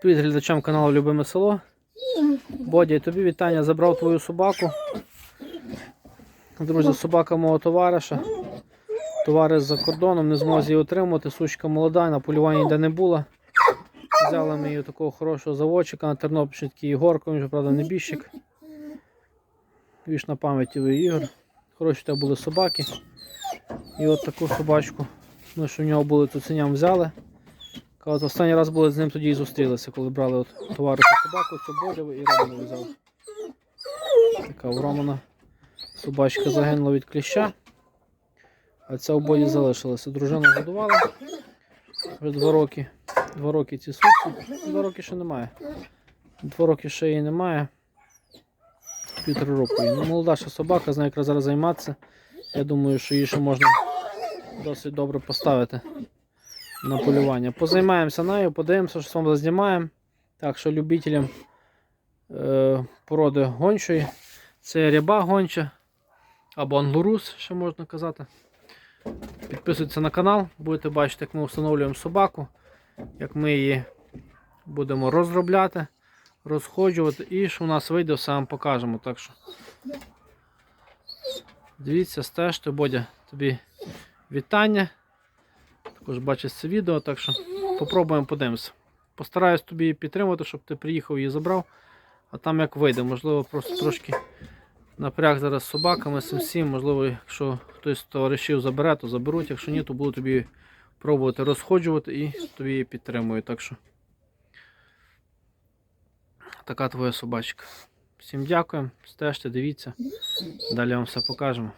Привіт глядачам каналу Любиме село. Бодя, тобі вітання. Забрав твою собаку. Друзі, собака мого товариша. Товариш за кордоном, не зможе її отримати. Сучка молода, на полюванні ніде не була. Взяли ми її такого хорошого заводчика на Тернопільщині, такий Ігорко, він вже, правда, не біжчик. Віж на пам'яті ви Ігор. Хороші тебе були собаки. І от таку собачку. Ми що в нього були цуценям взяли. От останній раз були з ним тоді і зустрілися, коли брали от товаришу собаку, цю і Роману взяли. Така у Романа собачка загинула від кліща, а ця у Боді залишилася. Дружина годувала вже два роки. Два роки ці сутки. Два роки ще немає. Два роки ще її немає. Півтора року. Ну, молода собака, знає, якраз зараз займатися. Я думаю, що її ще можна досить добре поставити на полювання. Позаймаємося нею, подивимося, що вам зазнімаємо. Так що любителям е, породи гончої. Це ряба гонча або ангурус, ще можна казати. Підписуйтесь на канал, будете бачити, як ми встановлюємо собаку, як ми її будемо розробляти, розходжувати і що у нас вийде, все вам покажемо. Так що дивіться, стежте, Бодя, тобі вітання. Також бачиш це відео, так що попробуємо подивимося. Постараюсь тобі підтримати, щоб ти приїхав і забрав. А там як вийде, можливо, просто трошки напряг зараз з собаками, з всім. Можливо, якщо хтось з товаришів забере, то заберуть. Якщо ні, то буду тобі пробувати розходжувати і тобі її підтримую. Так що така твоя собачка. Всім дякуємо, стежте, дивіться. Далі вам все покажемо.